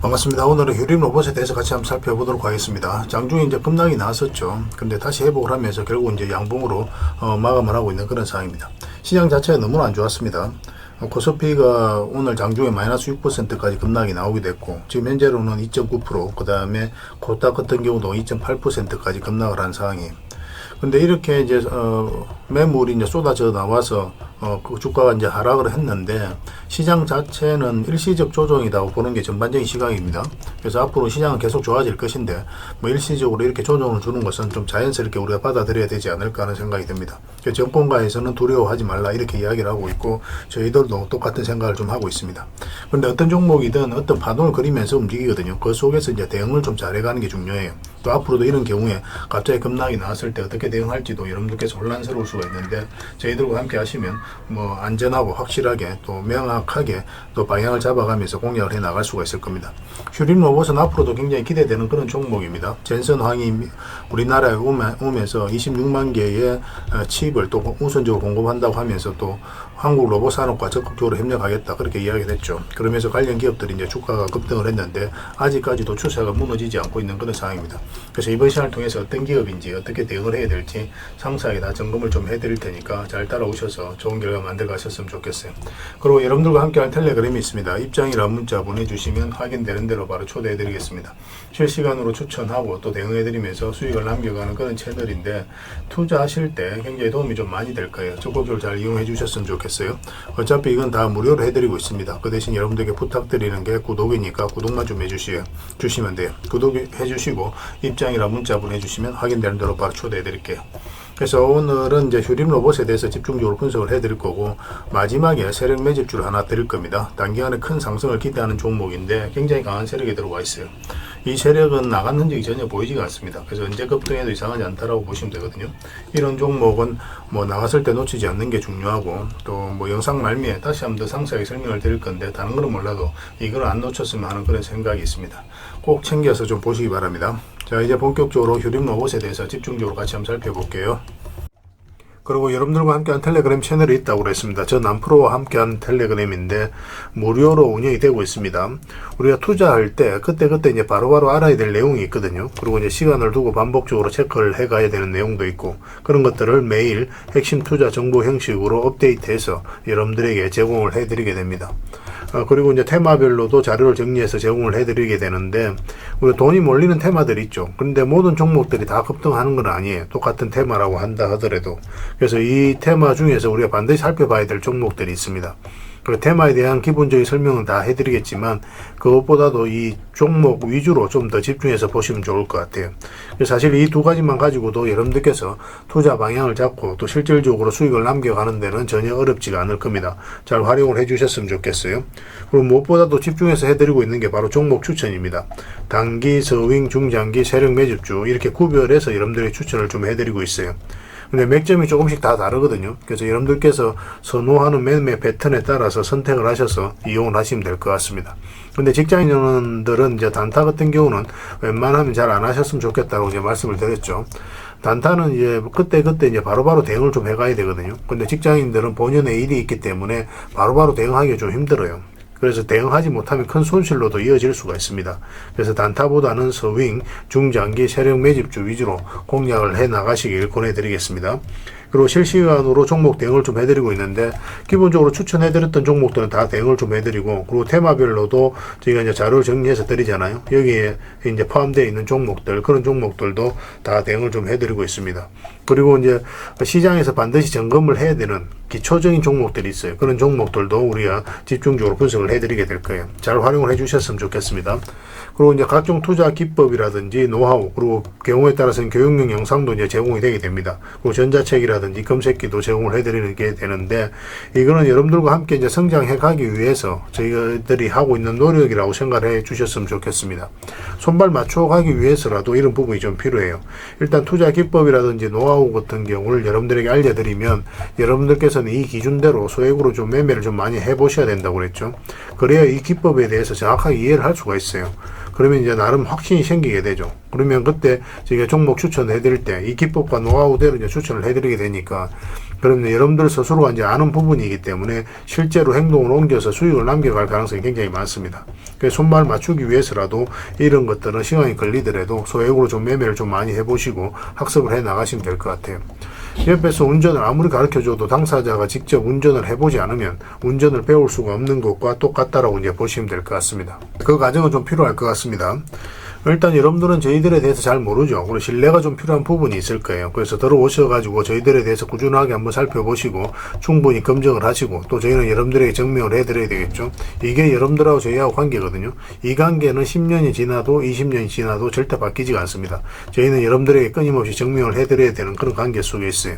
반갑습니다. 오늘은 휴림 로봇에 대해서 같이 한번 살펴보도록 하겠습니다. 장중에 이제 급락이 나왔었죠. 근데 다시 회복을 하면서 결국 이제 양봉으로 어, 마감을 하고 있는 그런 상황입니다. 시장 자체가 너무나 안 좋았습니다. 어, 코스피가 오늘 장중에 마이너스 6%까지 급락이 나오게 됐고 지금 현재로는 2.9%그 다음에 코스닥 같은 경우도 2.8%까지 급락을 한 상황이에요. 근데 이렇게 이제 어 매물이 이제 쏟아져 나와서 어 그 주가가 이제 하락을 했는데 시장 자체는 일시적 조정이라고 보는 게 전반적인 시각입니다. 그래서 앞으로 시장은 계속 좋아질 것인데 뭐 일시적으로 이렇게 조정을 주는 것은 좀 자연스럽게 우리가 받아들여야 되지 않을까 하는 생각이 듭니다. 정권가에서는 두려워하지 말라 이렇게 이야기를 하고 있고 저희들도 똑같은 생각을 좀 하고 있습니다. 그런데 어떤 종목이든 어떤 파동을 그리면서 움직이거든요. 그 속에서 이제 대응을 좀 잘해가는 게 중요해요. 또 앞으로도 이런 경우에 갑자기 급락이 나왔을 때 어떻게 대응할지도 여러분들께서 혼란스러울 수가 있는데 저희들과 함께 하시면 뭐 안전하고 확실하게 또 명확하게 또 방향을 잡아가면서 공략을 해 나갈 수가 있을 겁니다. 휴림 로봇은 앞으로도 굉장히 기대되는 그런 종목입니다. 젠슨 황이 우리나라에 오면, 오면서 26만 개의 어, 칩을 또 우선적으로 공급한다고 하면서 또 한국 로봇 산업과 적극적으로 협력하겠다 그렇게 이야기를 했죠. 그러면서 관련 기업들이 이제 주가가 급등을 했는데 아직까지도 추세가 무너지지 않고 있는 그런 상황입니다. 그래서 이번 시간을 통해서 어떤 기업인지 어떻게 대응을 해야 될지 상세하게 다 점검을 좀 해드릴 테니까 잘 따라오셔서 좋은 결과 만들어 가셨으면 좋겠어요. 그리고 여러분들과 함께할 텔레그램이 있습니다. 입장이란 문자 보내주시면 확인되는 대로 바로 초대해드리겠습니다. 실시간으로 추천하고 또 대응해드리면서 수익을 남겨가는 그런 채널인데 투자하실 때 굉장히 도움이 좀 많이 될 거예요. 적극적으로 잘 이용해 주셨으면 좋겠 어요. 어차피 이건 다 무료로 해드리고 있습니다. 그 대신 여러분들께 부탁드리는 게 구독이니까 구독만 좀 해주시, 주시면 돼요. 구독해 주시고 입장이란 문자 보내주시면 확인되는 대로 바로 초대해드릴게요. 그래서 오늘은 이제 휴림 로봇에 대해서 집중적으로 분석을 해드릴 거고 마지막에 세력 매집주를 하나 드릴 겁니다. 단기간에 큰 상승을 기대하는 종목인데 굉장히 강한 세력이 들어와 있어요. 이 세력은 흔적이 전혀 보이지가 않습니다. 그래서 언제 급등해도 이상하지 않다라고 보시면 되거든요. 이런 종목은 뭐 나갔을 때 놓치지 않는 게 중요하고 또 뭐 영상 말미에 다시 한번 더 상세하게 설명을 드릴 건데 다른 거는 몰라도 이걸 안 놓쳤으면 하는 그런 생각이 있습니다. 꼭 챙겨서 좀 보시기 바랍니다. 자 이제 본격적으로 휴림 로봇에 대해서 집중적으로 같이 한번 살펴볼게요. 그리고 여러분들과 함께한 텔레그램 채널이 있다고 그랬습니다. 저 남프로와 함께한 텔레그램인데 무료로 운영이 되고 있습니다. 우리가 투자할 때 그때그때 이제 바로 바로 알아야 될 내용이 있거든요. 그리고 이제 시간을 두고 반복적으로 체크를 해 가야 되는 내용도 있고 그런 것들을 매일 핵심 투자 정보 형식으로 업데이트해서 여러분들에게 제공을 해 드리게 됩니다. 어, 그리고 이제 테마별로도 자료를 정리해서 제공을 해드리게 되는데 우리 돈이 몰리는 테마들이 있죠. 그런데 모든 종목들이 다 급등하는 건 아니에요. 똑같은 테마라고 한다 하더라도 그래서 이 테마 중에서 우리가 반드시 살펴봐야 될 종목들이 있습니다. 그 테마에 대한 기본적인 설명은 다 해드리겠지만 그것보다도 이 종목 위주로 좀 더 집중해서 보시면 좋을 것 같아요. 사실 이 두 가지만 가지고도 여러분들께서 투자 방향을 잡고 또 실질적으로 수익을 남겨가는 데는 전혀 어렵지가 않을 겁니다. 잘 활용을 해주셨으면 좋겠어요. 그리고 무엇보다도 집중해서 해드리고 있는 게 바로 종목 추천입니다. 단기, 서윙, 중장기, 세력 매집주 이렇게 구별해서 여러분들의 추천을 좀 해드리고 있어요. 근데 맥점이 조금씩 다 다르거든요. 그래서 여러분들께서 선호하는 매매 패턴에 따라서 선택을 하셔서 이용을 하시면 될 것 같습니다. 근데 직장인들은 이제 단타 같은 경우는 웬만하면 잘 안 하셨으면 좋겠다고 이제 말씀을 드렸죠. 단타는 이제 그때 그때 이제 바로바로 대응을 좀 해가야 되거든요. 근데 직장인들은 본연의 일이 있기 때문에 바로바로 대응하기가 좀 힘들어요. 그래서 대응하지 못하면 큰 손실로도 이어질 수가 있습니다. 그래서 단타보다는 서윙, 중장기, 세력 매집주 위주로 공략을 해 나가시길 권해드리겠습니다. 그리고 실시간으로 종목 대응을 좀 해드리고 있는데 기본적으로 추천해드렸던 종목들은 다 대응을 좀 해드리고 그리고 테마별로도 저희가 이제 자료를 정리해서 드리잖아요. 여기에 이제 포함되어 있는 종목들 그런 종목들도 다 대응을 좀 해드리고 있습니다. 그리고 이제 시장에서 반드시 점검을 해야 되는 기초적인 종목들이 있어요. 그런 종목들도 우리가 집중적으로 분석을 해드리게 될 거예요. 잘 활용을 해주셨으면 좋겠습니다. 그리고 이제 각종 투자 기법이라든지 노하우 그리고 경우에 따라서는 교육용 영상도 이제 제공이 되게 됩니다. 그리고 전자책이라든지 검색기도 제공을 해드리는 게 되는데 이거는 여러분들과 함께 이제 성장해 가기 위해서 저희들이 하고 있는 노력이라고 생각해 주셨으면 좋겠습니다. 손발 맞춰 가기 위해서라도 이런 부분이 좀 필요해요. 일단 투자 기법이라든지 노하우 같은 경우를 여러분들에게 알려드리면 여러분들께서는 이 기준대로 소액으로 좀 매매를 좀 많이 해보셔야 된다고 그랬죠. 그래야 이 기법에 대해서 정확하게 이해를 할 수가 있어요. 그러면 이제 나름 확신이 생기게 되죠. 그러면 그때 저희가 종목 추천을 해드릴 때 이 기법과 노하우대로 이제 추천을 해드리게 되니까 그러면 여러분들 스스로가 이제 아는 부분이기 때문에 실제로 행동을 옮겨서 수익을 남겨갈 가능성이 굉장히 많습니다. 그래서 손발 맞추기 위해서라도 이런 것들은 시간이 걸리더라도 소액으로 좀 매매를 좀 많이 해보시고 학습을 해 나가시면 될 것 같아요. 옆에서 운전을 아무리 가르쳐 줘도 당사자가 직접 운전을 해보지 않으면 운전을 배울 수가 없는 것과 똑같다라고 이제 보시면 될 것 같습니다. 그 과정은 좀 필요할 것 같습니다. 일단 여러분들은 저희들에 대해서 잘 모르죠. 그리고 신뢰가 좀 필요한 부분이 있을 거예요. 그래서 들어오셔가지고 저희들에 대해서 꾸준하게 한번 살펴보시고 충분히 검증을 하시고 또 저희는 여러분들에게 증명을 해드려야 되겠죠. 이게 여러분들하고 저희하고 관계거든요. 이 관계는 10년이 지나도 20년이 지나도 절대 바뀌지가 않습니다. 저희는 여러분들에게 끊임없이 증명을 해드려야 되는 그런 관계 속에 있어요.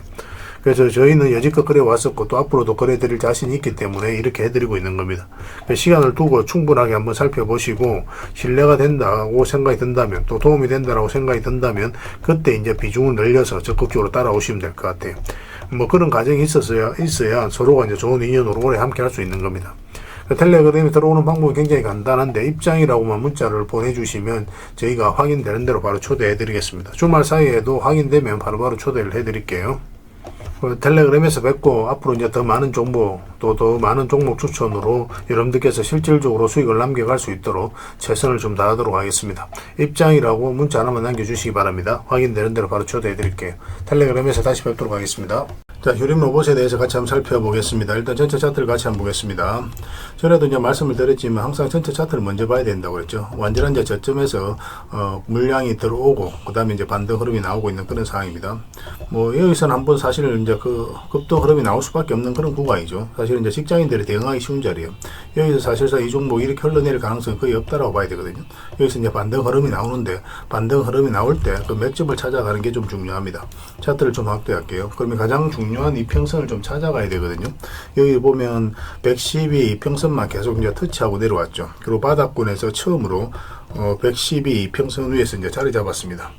그래서 저희는 여지껏 그래 왔었고 또 앞으로도 그래 드릴 자신이 있기 때문에 이렇게 해드리고 있는 겁니다. 시간을 두고 충분하게 한번 살펴보시고 신뢰가 된다고 생각이 든다면 또 도움이 된다라고 생각이 든다면 그때 이제 비중을 늘려서 적극적으로 따라오시면 될 것 같아요. 뭐 그런 과정이 있었어야 있어야 서로가 이제 좋은 인연으로 오래 함께 할 수 있는 겁니다. 텔레그램에 들어오는 방법이 굉장히 간단한데 입장이라고만 문자를 보내주시면 저희가 확인되는 대로 바로 초대해 드리겠습니다. 주말 사이에도 확인되면 바로바로 초대를 해 드릴게요. 그 텔레그램에서 뵙고 앞으로 이제 더 많은 정보 또 더 많은 종목 추천으로 여러분들께서 실질적으로 수익을 남겨갈 수 있도록 최선을 좀 다하도록 하겠습니다. 입장이라고 문자 하나만 남겨주시기 바랍니다. 확인되는 대로 바로 초대해 드릴게요. 텔레그램에서 다시 뵙도록 하겠습니다. 자, 휴림 로봇에 대해서 같이 한번 살펴보겠습니다. 일단 전체 차트를 같이 한번 보겠습니다. 전에도 이제 말씀을 드렸지만 항상 전체 차트를 먼저 봐야 된다고 했죠. 완전한 이제 저점에서 어, 물량이 들어오고 그다음에 이제 반등 흐름이 나오고 있는 그런 상황입니다. 뭐 여기서는 한번 사실 이제 그 급등 흐름이 나올 수밖에 없는 그런 구간이죠. 사실 이제 직장인들이 대응하기 쉬운 자리예요. 여기서 사실상 이 종목 이렇게 흘러내릴 가능성이 거의 없다라고 봐야 되거든요. 여기서 이제 반등 흐름이 나오는데 반등 흐름이 나올 때 그 맥점을 찾아가는 게 좀 중요합니다. 차트를 좀 확대할게요. 그러면 가장 중요 한 이평선을 좀 찾아가야 되거든요. 여기 보면 112 이평선만 계속 이제 터치하고 내려왔죠. 그리고 바닥권에서 처음으로 어, 112 이평선 위에서 이제 자리 잡았습니다.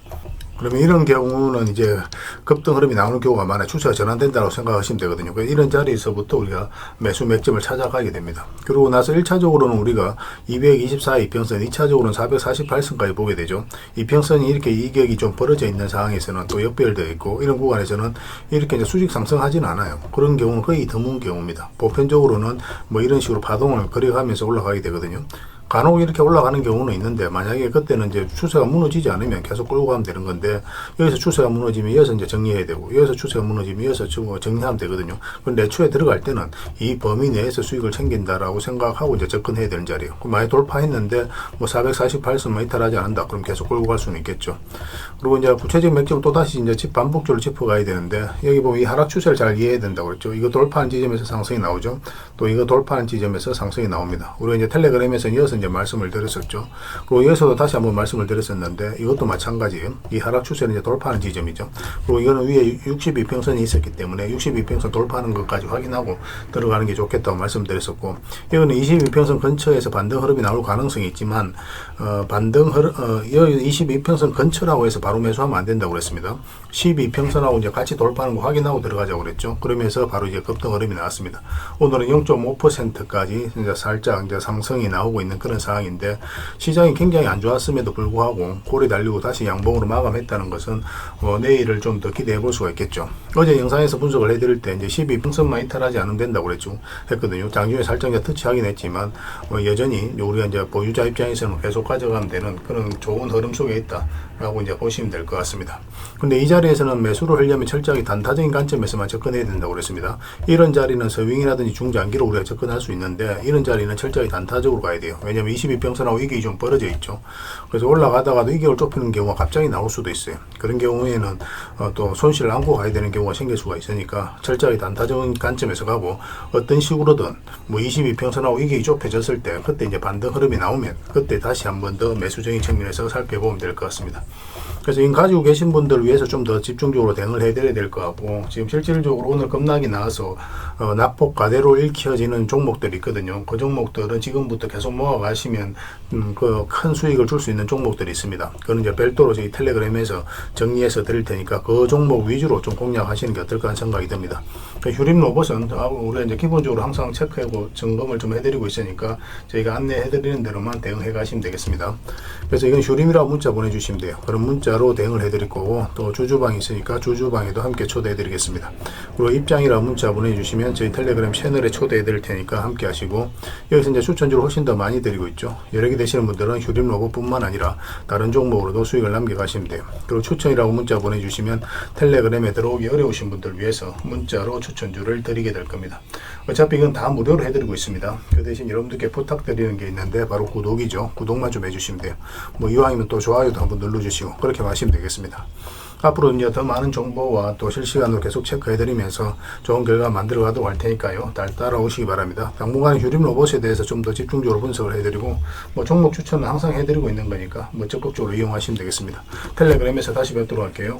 그러면 이런 경우는 이제 급등 흐름이 나오는 경우가 많아요. 추세가 전환된다고 생각하시면 되거든요. 그래서 이런 자리에서부터 우리가 매수 맥점을 찾아가게 됩니다. 그러고 나서 1차적으로는 우리가 224 이평선, 2차적으로는 448선까지 보게 되죠. 이평선이 이렇게 이격이 좀 벌어져 있는 상황에서는 또 역별되어 있고 이런 구간에서는 이렇게 이제 수직 상승하지는 않아요. 그런 경우는 거의 드문 경우입니다. 보편적으로는 뭐 이런 식으로 파동을 그려가면서 올라가게 되거든요. 간혹 이렇게 올라가는 경우는 있는데 만약에 그때는 이제 추세가 무너지지 않으면 계속 끌고 가면 되는 건데 여기서 추세가 무너지면 이어서 이제 정리해야 되고 여기서 추세가 무너지면 이어서 좀 정리하면 되거든요. 근데 애초에 들어갈 때는 이 범위 내에서 수익을 챙긴다라고 생각하고 이제 접근해야 되는 자리예요. 그럼 많이 돌파했는데 뭐 448선만 이탈하지 않는다. 그럼 계속 끌고 갈 수는 있겠죠. 그리고 이제 구체적인 맥점을 또 다시 이제 집 반복적으로 짚어가야 되는데 여기 보면 이 하락 추세를 잘 이해해야 된다고 그랬죠. 이거 돌파한 지점에서 상승이 나오죠. 또 이거 돌파한 지점에서 상승이 나옵니다. 우리가 이제 텔레그램에서 이어서 이제 말씀을 드렸었죠. 그리고 여기서도 다시 한번 말씀을 드렸었는데 이것도 마찬가지예요. 이 하락 추세는 이제 돌파하는 지점이죠. 그리고 이거는 위에 62평선이 있었기 때문에 62평선 돌파하는 것까지 확인하고 들어가는 게 좋겠다고 말씀드렸었고 이거는 22평선 근처에서 반등 흐름이 나올 가능성이 있지만 어, 반등 흐름 어, 여기 22평선 근처라고 해서 바로 매수하면 안 된다고 그랬습니다. 12평선하고 이제 같이 돌파하는 거 확인하고 들어가자고 그랬죠. 그러면서 바로 이제 급등 흐름이 나왔습니다. 오늘은 0.5%까지 이제 살짝 이제 상승이 나오고 있는 그런 상황인데 시장이 굉장히 안 좋았음에도 불구하고 고리 달리고 다시 양봉으로 마감했다는 것은 어, 내일을 좀 더 기대해 볼 수가 있겠죠. 어제 영상에서 분석을 해드릴 때 이제 12평선만 이탈하지 않으면 된다고 그랬죠. 했거든요. 장중에 살짝 이제 터치하긴 했지만 어, 여전히 우리가 이제 보유자 입장에서는 계속 가져가면 되는 그런 좋은 흐름 속에 있다라고 이제 보시면 될 것 같습니다. 근데 이 자리 에서는 매수를 하려면 철저하게 단타적인 관점에서만 접근해야 된다고 그랬습니다. 이런 자리는 서윙이라든지 중장기로 우리가 접근할 수 있는데 이런 자리는 철저히 단타적으로 가야 돼요. 왜냐하면 22평선하고 이격이 좀 벌어져 있죠. 그래서 올라가다가도 이격을 좁히는 경우가 갑자기 나올 수도 있어요. 그런 경우에는 어, 또 손실을 안고 가야 되는 경우가 생길 수가 있으니까 철저히 단타적인 관점에서 가고 어떤 식으로든 뭐 22평선하고 이격이 좁혀졌을 때 그때 이제 반등 흐름이 나오면 그때 다시 한 번 더 매수적인 측면에서 살펴보면 될 것 같습니다. 그래서 이 가지고 계신 분들을 위해서 좀 더 집중적으로 대응을 해드려야 될 것 같고 지금 실질적으로 오늘 급락이 나와서 어, 낙폭 과대로 읽혀지는 종목들이 있거든요. 그 종목들은 지금부터 계속 모아가야 가시면 음, 그 큰 수익을 줄 수 있는 종목들이 있습니다. 그는 이제 별도로 저희 텔레그램에서 정리해서 드릴 테니까 그 종목 위주로 좀 공략하시는 게 어떨까 하는 생각이 듭니다. 그 휴림 로봇은 아, 우리가 이제 기본적으로 항상 체크하고 점검을 좀 해드리고 있으니까 저희가 안내해드리는 대로만 대응해 가시면 되겠습니다. 그래서 이건 휴림이라고 문자 보내주시면 돼요. 그럼 문자 로 대응을 해드릴 거고 또 주주방이 있으니까 주주방에도 함께 초대해드리겠습니다. 그리고 입장이라고 문자 보내주시면 저희 텔레그램 채널에 초대해드릴 테니까 함께 하시고 여기서 이제 추천주를 훨씬 더 많이 드리고 있죠. 여러 개 되시는 분들은 휴림 로봇뿐만 아니라 다른 종목으로도 수익을 남겨가시면 돼요. 그리고 추천이라고 문자 보내주시면 텔레그램에 들어오기 어려우신 분들 위해서 문자로 추천주를 드리게 될 겁니다. 어차피 이건 다 무료로 해드리고 있습니다. 그 대신 여러분들께 부탁드리는 게 있는데 바로 구독이죠. 구독만 좀 해주시면 돼요. 뭐 이왕이면 또 좋아요도 한번 눌러주시고 그렇게 하시면 되겠습니다. 앞으로 이제 더 많은 정보와 또 실시간으로 계속 체크해드리면서 좋은 결과 만들어 가도록 할 테니까요. 잘 따라오시기 바랍니다. 당분간 휴림 로봇에 대해서 좀 더 집중적으로 분석을 해드리고 뭐 종목 추천은 항상 해드리고 있는 거니까 뭐 적극적으로 이용하시면 되겠습니다. 텔레그램에서 다시 뵙도록 할게요.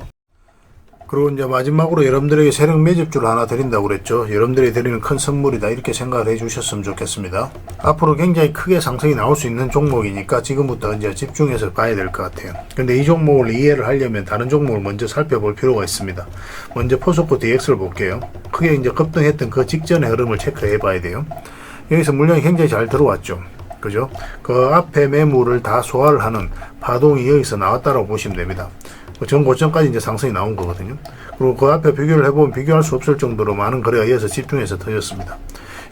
그리고 이제 마지막으로 여러분들에게 세력 매집주를 하나 드린다고 그랬죠. 여러분들이 드리는 큰 선물이다 이렇게 생각을 해 주셨으면 좋겠습니다. 앞으로 굉장히 크게 상승이 나올 수 있는 종목이니까 지금부터 이제 집중해서 봐야 될 것 같아요. 근데 이 종목을 이해를 하려면 다른 종목을 먼저 살펴볼 필요가 있습니다. 먼저 포스코 DX를 볼게요. 크게 이제 급등했던 그 직전의 흐름을 체크해 봐야 돼요. 여기서 물량이 굉장히 잘 들어왔죠. 그죠? 그 앞에 매물을 다 소화를 하는 파동이 여기서 나왔다고 보시면 됩니다. 그전 고점까지 이제 상승이 나온 거거든요. 그리고 그 앞에 비교를 해보면 비교할 수 없을 정도로 많은 거래가 이어서 집중해서 터졌습니다.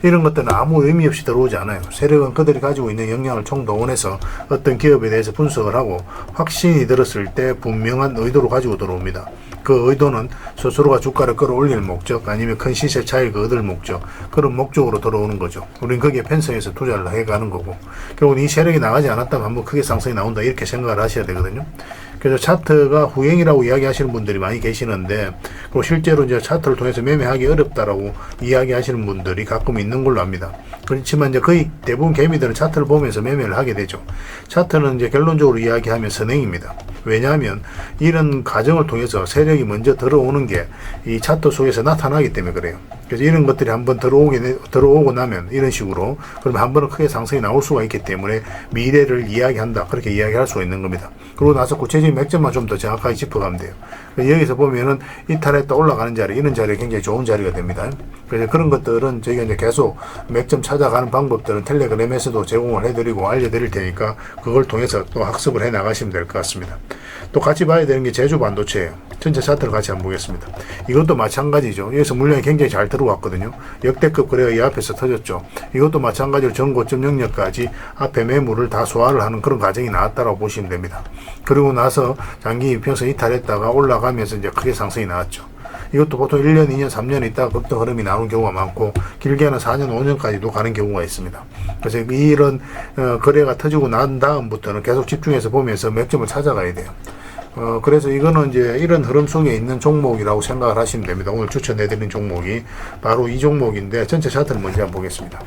이런 것들은 아무 의미 없이 들어오지 않아요. 세력은 그들이 가지고 있는 역량을 총동원해서 어떤 기업에 대해서 분석을 하고 확신이 들었을 때 분명한 의도로 가지고 들어옵니다. 그 의도는 스스로가 주가를 끌어올릴 목적 아니면 큰 시세 차익을 얻을 목적 그런 목적으로 들어오는 거죠. 우리는 거기에 편성해서 투자를 해가는 거고 결국은 이 세력이 나가지 않았다면 한번 크게 상승이 나온다 이렇게 생각을 하셔야 되거든요. 그래서 차트가 후행이라고 이야기하시는 분들이 많이 계시는데 그리고 실제로 이제 차트를 통해서 매매하기 어렵다라고 이야기하시는 분들이 가끔 있는 걸로 압니다. 그렇지만 이제 거의 대부분 개미들은 차트를 보면서 매매를 하게 되죠. 차트는 이제 결론적으로 이야기하면 선행입니다. 왜냐하면 이런 과정을 통해서 세력이 먼저 들어오는 게 이 차트 속에서 나타나기 때문에 그래요. 그래서 이런 것들이 한번 들어오게 되- 들어오고 나면 이런 식으로 그러면 한 번은 크게 상승이 나올 수가 있기 때문에 미래를 이야기한다 그렇게 이야기할 수가 있는 겁니다. 그러고 나서 구체적인 맥점만 좀 더 정확하게 짚어가면 돼요. 그래서 여기서 보면은 이탈했다 올라가는 자리 이런 자리가 굉장히 좋은 자리가 됩니다. 그래서 그런 것들은 저희가 이제 계속 맥점 찾아가는 방법들은 텔레그램에서도 제공을 해드리고 알려드릴 테니까 그걸 통해서 또 학습을 해 나가시면 될 것 같습니다. 또 같이 봐야 되는 게 제주 반도체예요. 전체 차트를 같이 한번 보겠습니다. 이것도 마찬가지죠. 여기서 물량이 굉장히 잘 들어왔거든요. 역대급 거래가 이 앞에서 터졌죠. 이것도 마찬가지로 전고점 영역까지 앞에 매물을 다 소화를 하는 그런 과정이 나왔다고 보시면 됩니다. 그리고 나서 장기 이평선 이탈했다가 올라가 면서 이제 크게 상승이 나왔죠. 이것도 보통 1년, 2년, 3년 있다가 급등 흐름이 나오는 경우가 많고 길게는 4년, 5년까지도 가는 경우가 있습니다. 그래서 이런 어, 거래가 터지고 난 다음부터는 계속 집중해서 보면서 맥점을 찾아가야 돼요. 어, 그래서 이거는 이제 이런 흐름 속에 있는 종목이라고 생각을 하시면 됩니다. 오늘 추천해드린 종목이 바로 이 종목인데 전체 차트를 먼저 한번 보겠습니다.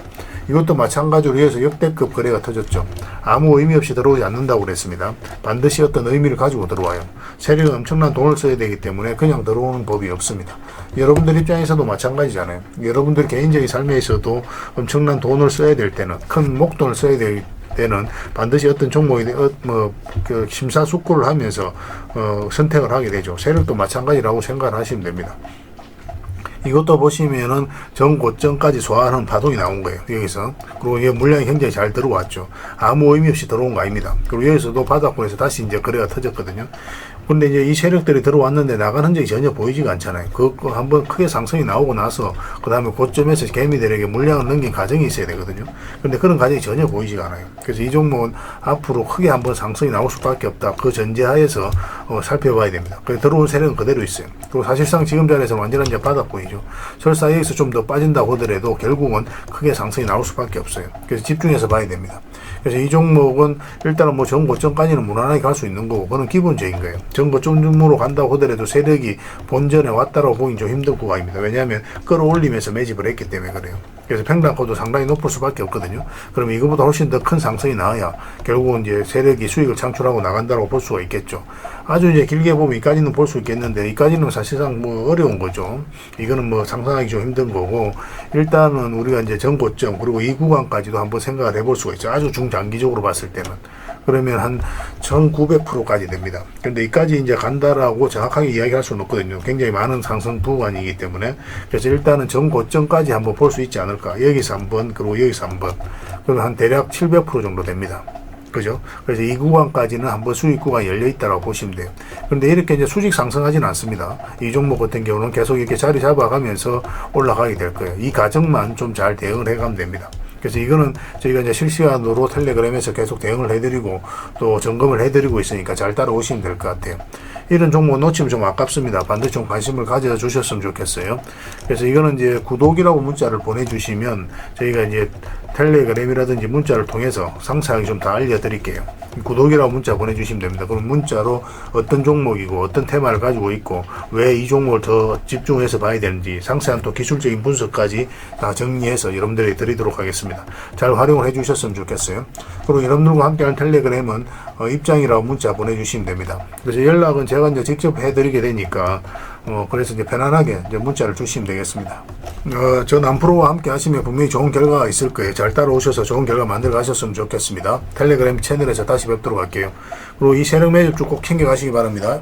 이것도 마찬가지로 해서 역대급 거래가 터졌죠. 아무 의미 없이 들어오지 않는다고 그랬습니다. 반드시 어떤 의미를 가지고 들어와요. 세력은 엄청난 돈을 써야 되기 때문에 그냥 들어오는 법이 없습니다. 여러분들 입장에서도 마찬가지잖아요. 여러분들 개인적인 삶에 있어도 엄청난 돈을 써야 될 때는 큰 목돈을 써야 될 때는 반드시 어떤 대해 어, 뭐그 심사숙고를 하면서 어, 선택을 하게 되죠. 세력도 마찬가지라고 생각을 하시면 됩니다. 이것도 보시면은 전고점까지 소화하는 파동이 나온 거예요. 여기서. 그리고 이 물량이 굉장히 잘 들어왔죠. 아무 의미 없이 들어온 거 아닙니다. 그리고 여기서도 바닥권에서 다시 이제 거래가 터졌거든요. 근데 이제 이 세력들이 들어왔는데 나간 흔적이 전혀 보이지가 않잖아요. 그거 한번 크게 상승이 나오고 나서 그 다음에 고점에서 개미들에게 물량을 넘긴 과정이 있어야 되거든요. 근데 그런 과정이 전혀 보이지가 않아요. 그래서 이 종목은 앞으로 크게 한번 상승이 나올 수밖에 없다. 그 전제하에서 어, 살펴봐야 됩니다. 그 들어온 세력은 그대로 있어요. 그리고 사실상 지금 자리에서 완전한 이제 바닥권이죠. 설사 여기서 좀 더 빠진다고 하더라도 결국은 크게 상승이 나올 수밖에 없어요. 그래서 집중해서 봐야 됩니다. 그래서 이 종목은 일단은 뭐 전고점까지는 무난하게 갈 수 있는 거고 그건 기본적인 거예요. 전고점으로 간다고 하더라도 세력이 본전에 왔다라고 보긴 좀 힘든 구간입니다. 왜냐하면 끌어올리면서 매집을 했기 때문에 그래요. 그래서 평단가도 상당히 높을 수밖에 없거든요. 그러면 이거보다 훨씬 더 큰 상승이 나와야 결국은 이제 세력이 수익을 창출하고 나간다고 볼 수가 있겠죠. 아주 이제 길게 보면 이까지는 볼 수 있겠는데 이까지는 사실상 뭐 어려운 거죠. 이거는 뭐 상상하기 좀 힘든 거고 일단은 우리가 이제 전고점 그리고 이 구간까지도 한번 생각을 해볼 수가 있죠. 아주 중장기적으로 봤을 때는. 그러면 한 1900%까지 됩니다. 근데 이까지 이제 간다라고 정확하게 이야기할 수는 없거든요. 굉장히 많은 상승 구간이기 때문에. 그래서 일단은 전고점까지 한번 볼 수 있지 않을까. 여기서 한번, 그리고 여기서 한번. 그러면 한 대략 700% 정도 됩니다. 그죠? 그래서 이 구간까지는 한번 수익 구간이 열려 있다고 보시면 돼요. 그런데 이렇게 이제 수직 상승하지는 않습니다. 이 종목 같은 경우는 계속 이렇게 자리 잡아가면서 올라가게 될 거예요. 이 과정만 좀 잘 대응을 해가면 됩니다. 그래서 이거는 저희가 이제 실시간으로 텔레그램에서 계속 대응을 해드리고 또 점검을 해드리고 있으니까 잘 따라오시면 될 것 같아요. 이런 종목 놓치면 좀 아깝습니다. 반드시 좀 관심을 가져 주셨으면 좋겠어요. 그래서 이거는 이제 구독이라고 문자를 보내주시면 저희가 이제 텔레그램이라든지 문자를 통해서 상세하게 좀 다 알려드릴게요. 구독이라고 문자 보내주시면 됩니다. 그럼 문자로 어떤 종목이고 어떤 테마를 가지고 있고 왜 이 종목을 더 집중해서 봐야 되는지 상세한 또 기술적인 분석까지 다 정리해서 여러분들에게 드리도록 하겠 습니다. 잘 활용을 해주셨으면 좋겠어요. 그리고 여러분들과 함께하는 텔레그램은 어, 입장이라고 문자 보내주시면 됩니다. 그래서 연락은 제가 이제 직접 해드리게 되니까 어, 그래서 이제 편안하게 이제 문자를 주시면 되겠습니다. 어, 저 남프로와 함께 하시면 분명히 좋은 결과가 있을 거예요. 잘 따라오셔서 좋은 결과 만들어 가셨으면 좋겠습니다. 텔레그램 채널에서 다시 뵙도록 할게요. 그리고 이 세력 매집주 꼭 챙겨 가시기 바랍니다.